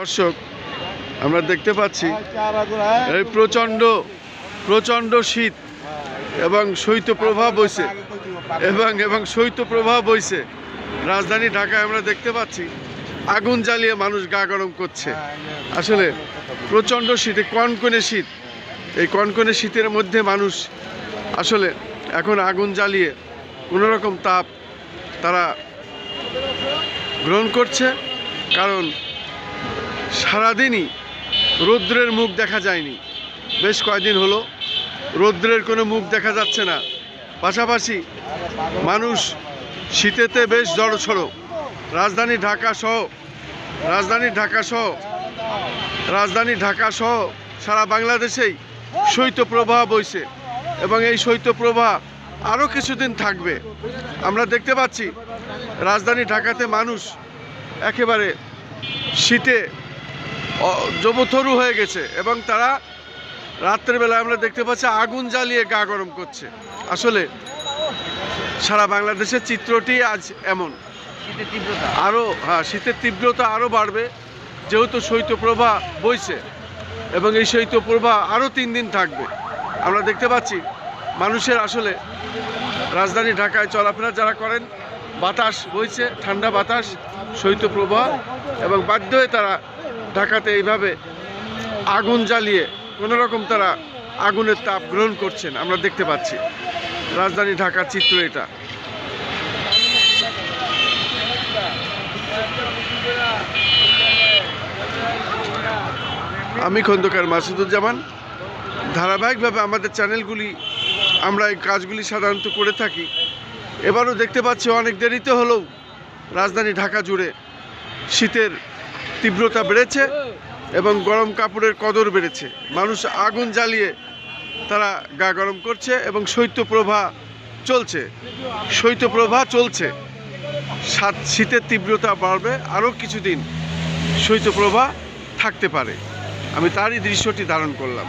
দর্শক আমরা দেখতে পাচ্ছি এই প্রচণ্ড প্রচণ্ড শীত এবং শৈত্যপ্রবাহ বইছে এবং এবং শৈত্যপ্রবাহ বইছে রাজধানী ঢাকায় আমরা দেখতে পাচ্ছি আগুন জ্বালিয়ে মানুষ গা গরম করছে। আসলে প্রচণ্ড শীতে কনকনে শীত। এই কনকনে শীতের মধ্যে মানুষ আসলে এখন আগুন জ্বালিয়ে কোনো রকম তাপ তারা গ্রহণ করছে। কারণ সারাদিনই রৌদ্রের মুখ দেখা যায়নি। বেশ কয়দিন হলো রৌদ্রের কোনো মুখ দেখা যাচ্ছে না। পাশাপাশি মানুষ শীতেতে বেশ জড়সড়ো। রাজধানী ঢাকা সহ, রাজধানী ঢাকা সহ, রাজধানী ঢাকা সহ সারা বাংলাদেশেই শৈত্যপ্রবাহ বইছে এবং এই শৈত্যপ্রবাহ আরও কিছুদিন থাকবে। আমরা দেখতে পাচ্ছি রাজধানী ঢাকাতে মানুষ একেবারে শীতে জবথরু হয়ে গেছে এবং তারা রাত্রেবেলা আমরা দেখতে পাচ্ছি আগুন জ্বালিয়ে গা গরম করছে। আসলে সারা বাংলাদেশের চিত্রটি আজ এমন। শীতের তীব্রতা। আরও হ্যাঁ শীতের তীব্রতা আরও বাড়বে যেহেতু শৈত্যপ্রবাহ বইছে এবং এই শৈত্যপ্রবাহ আরও তিন দিন থাকবে। আমরা দেখতে পাচ্ছি মানুষের আসলে রাজধানী ঢাকায় চলাফেরা যারা করেন বাতাস বইছে ঠান্ডা বাতাস শৈত্যপ্রবাহ এবং বাধ্য হয়ে তারা ঢাকাতে এইভাবে আগুন জ্বালিয়ে কোনো রকম তারা আগুনের তাপ গ্রহণ করছেন, আমরা দেখতে পাচ্ছি। রাজধানী ঢাকার চিত্র এটা। আমি খন্দকার মাসুদুজ্জামান। ধারাবাহিকভাবে আমাদের চ্যানেলগুলি, আমরা এই কাজগুলি সাধারণত করে থাকি। এবারও দেখতে পাচ্ছি অনেক দেরিতে হলেও রাজধানী ঢাকা জুড়ে শীতের তীব্রতা বেড়েছে এবং গরম কাপড়ের কদর বেড়েছে। মানুষ আগুন জ্বালিয়ে তারা গা গরম করছে এবং শৈত্যপ্রবাহ চলছে। শৈত্যপ্রবাহ চলছে। সাত- শীতের তীব্রতা বাড়বে আরও কিছুদিন শৈত্যপ্রবাহ থাকতে পারে। আমি তারই দৃশ্যটি ধারণ করলাম।